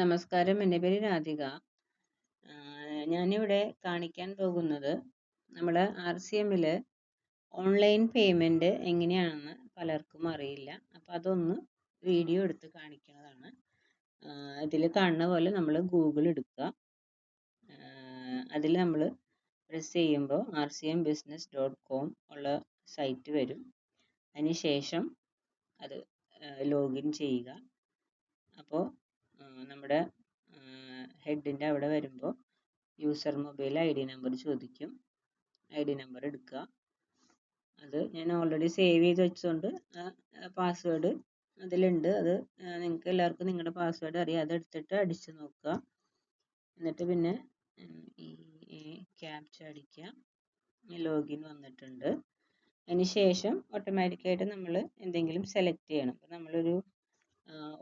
നമസ്കാരം. എന്റെ പേര് രാധിക. ഞാനിവിടെ കാണിക്കാൻ പോകുന്നത് നമ്മുടെ ആർ സി എമ്മിൽ ഓൺലൈൻ പേയ്മെന്റ് എങ്ങനെയാണെന്ന് പലർക്കും അറിയില്ല. അപ്പോൾ അതൊന്ന് വീഡിയോ എടുത്ത് കാണിക്കുന്നതാണ്. ഇതിൽ കാണുന്ന പോലെ നമ്മൾ ഗൂഗിൾ എടുക്കുക. അതിൽ നമ്മൾ പ്രസ് ചെയ്യുമ്പോൾ R C M business dot com ഉള്ള സൈറ്റ് വരും. അതിന് ശേഷം അത് ലോഗിൻ ചെയ്യുക. അപ്പോൾ നമ്മുടെ ഹെഡിന്റെ അവിടെ വരുമ്പോൾ user mobile I D number ചോദിക്കും. ഐ ഡി നമ്പർ എടുക്കുക. അത് ഞാൻ ഓൾറെഡി സേവ് ചെയ്ത് വെച്ചുകൊണ്ട് പാസ്വേഡ് അതിലുണ്ട്. അത് നിങ്ങൾക്ക് എല്ലാവർക്കും നിങ്ങളുടെ പാസ്വേഡ് അറിയാം. അത് എടുത്തിട്ട് അടിച്ച് നോക്കുക. എന്നിട്ട് പിന്നെ ഈ ക്യാപ്ച അടിക്കുക. ലോഗിൻ വന്നിട്ടുണ്ട്. അതിന് ശേഷം ഓട്ടോമാറ്റിക്കായിട്ട് നമ്മൾ എന്തെങ്കിലും സെലക്ട് ചെയ്യണം. നമ്മളൊരു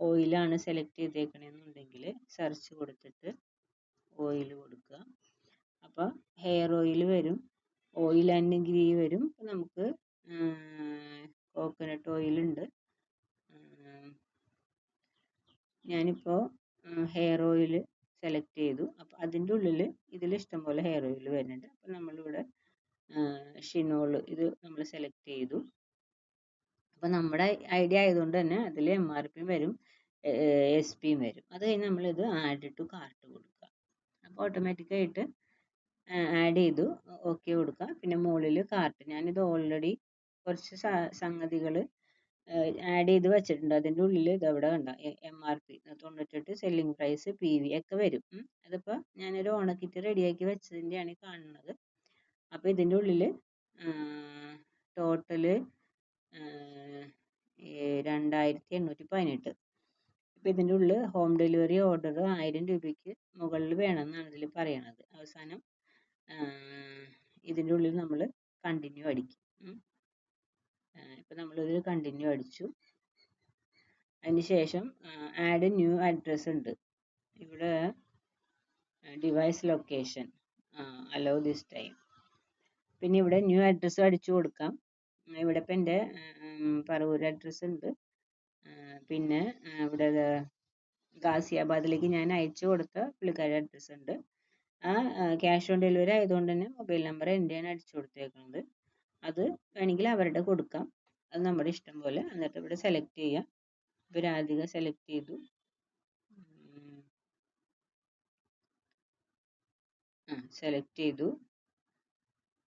ഓയിലാണ് സെലക്ട് ചെയ്തേക്കണമെന്നുണ്ടെങ്കിൽ സെർച്ച് കൊടുത്തിട്ട് ഓയിൽ കൊടുക്കുക. അപ്പോൾ ഹെയർ ഓയിൽ വരും ഓയിൽ ആൻഡ് ഗീ വരും. നമുക്ക് കോക്കനട്ട് ഓയിൽ ഉണ്ട്. ഞാനിപ്പോൾ ഹെയർ ഓയിൽ സെലക്ട് ചെയ്തു. അപ്പോൾ അതിന്റെ ഉള്ളിൽ ഇതിൽ ഇഷ്ടംപോലെ ഹെയർ ഓയിൽ വരുന്നുണ്ട്. അപ്പോൾ നമ്മളിവിടെ ഷിനോൾ ഇത് നമ്മൾ സെലക്ട് ചെയ്തു. അപ്പോൾ നമ്മുടെ ഐഡിയ ആയതുകൊണ്ട് തന്നെ അതിൽ എം ആർ പിയും വരും എസ് പിയും വരും. അത് കഴിഞ്ഞ് നമ്മളിത് ആഡ് ടു കാർട്ട് കൊടുക്കുക. അപ്പോൾ ഓട്ടോമാറ്റിക്കായിട്ട് ആഡ് ചെയ്തു ഓക്കെ കൊടുക്കുക. പിന്നെ മുകളിൽ കാർട്ട് ഞാനിത് ഓൾറെഡി കുറച്ച് സംഗതികൾ ആഡ് ചെയ്ത് വെച്ചിട്ടുണ്ട്. അതിന്റെ ഉള്ളിൽ ഇതവിടെ കണ്ട? എം ആർ പി തൊണ്ണൂറ്റെട്ട് സെല്ലിംഗ് പ്രൈസ് പി വി ഒക്കെ വരും. അതിപ്പോൾ ഞാനൊരു ഓണക്കിറ്റ് റെഡിയാക്കി വെച്ചതിന്റെയാണ് കാണുന്നത്. അപ്പോൾ ഇതിന്റെ ഉള്ളിൽ ടോട്ടൽ രണ്ടായിരത്തി എണ്ണൂറ്റി പതിനെട്ട് ഇപ്പം ഇതിന്റെ ഉള്ളിൽ ഹോം ഡെലിവറി ഓർഡർ ആയിരം രൂപയ്ക്ക് മുകളിൽ വേണമെന്നാണ് ഇതിൽ പറയണത്. അവസാനം ഇതിന്റെ ഉള്ളിൽ നമ്മൾ കണ്ടിന്യൂ അടിക്കും. ഇപ്പം നമ്മളിതിൽ കണ്ടിന്യൂ അടിച്ചു. അതിന് ശേഷം ആഡ് ന്യൂ അഡ്രസ്സ് ഉണ്ട്. ഇവിടെ device location allow this time പിന്നെ ഇവിടെ ന്യൂ അഡ്രസ്സ് അടിച്ചു കൊടുക്കാം. ഇവിടെ ഇപ്പം എന്റെ പറവൂർ അഡ്രസ്സ് ഉണ്ട് പിന്നെ ഇവിടെ ഗാസിയാബാദിലേക്ക് ഞാൻ അയച്ചു കൊടുത്ത പുള്ളിക്കാരിയുടെ അഡ്രസ്സ് ഉണ്ട് ആ ക്യാഷ് ഓൺ ഡെലിവറി ആയതുകൊണ്ട് തന്നെ മൊബൈൽ നമ്പർ എന്റെയാണ് അടിച്ചു കൊടുത്തേക്കുന്നത് അത് വേണമെങ്കിൽ അവരുടെ കൊടുക്കാം. അത് നമ്മുടെ ഇഷ്ടം പോലെ. എന്നിട്ട് ഇവിടെ സെലക്ട് ചെയ്യാം. ഇപ്പോൾ രാധിക സെലക്ട് ചെയ്തു. സെലക്ട് ചെയ്തു.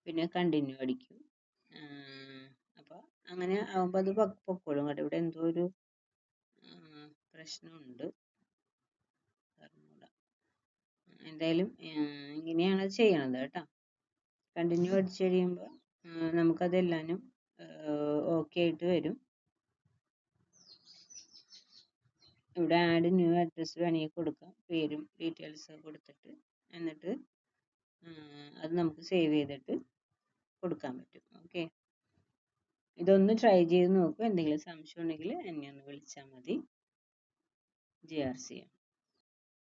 പിന്നെ കണ്ടിന്യൂ അടിക്കും. അങ്ങനെ ആകുമ്പോൾ അത് പൊക്കോളും. കേട്ടോ ഇവിടെ എന്തോ ഒരു പ്രശ്നമുണ്ട്. എന്തായാലും ഇങ്ങനെയാണ് അത് ചെയ്യണത് കേട്ടോ. കണ്ടിന്യൂ അടിച്ചു കഴിയുമ്പോൾ നമുക്കതെല്ലാനും ഓക്കെ ആയിട്ട് വരും. ഇവിടെ ആഡ് ന്യൂ അഡ്രസ്സ് വേണമെങ്കിൽ കൊടുക്കാം. പേരും ഡീറ്റെയിൽസ് കൊടുത്തിട്ട്. എന്നിട്ട് അത് നമുക്ക് സേവ് ചെയ്തിട്ട് കൊടുക്കാൻ പറ്റും. ഓക്കെ ഇതൊന്ന് ട്രൈ ചെയ്ത് നോക്കൂ. എന്തെങ്കിലും സംശയം ഉണ്ടെങ്കിൽ എന്നെ ഒന്ന് വിളിച്ചാൽ മതി. G R C M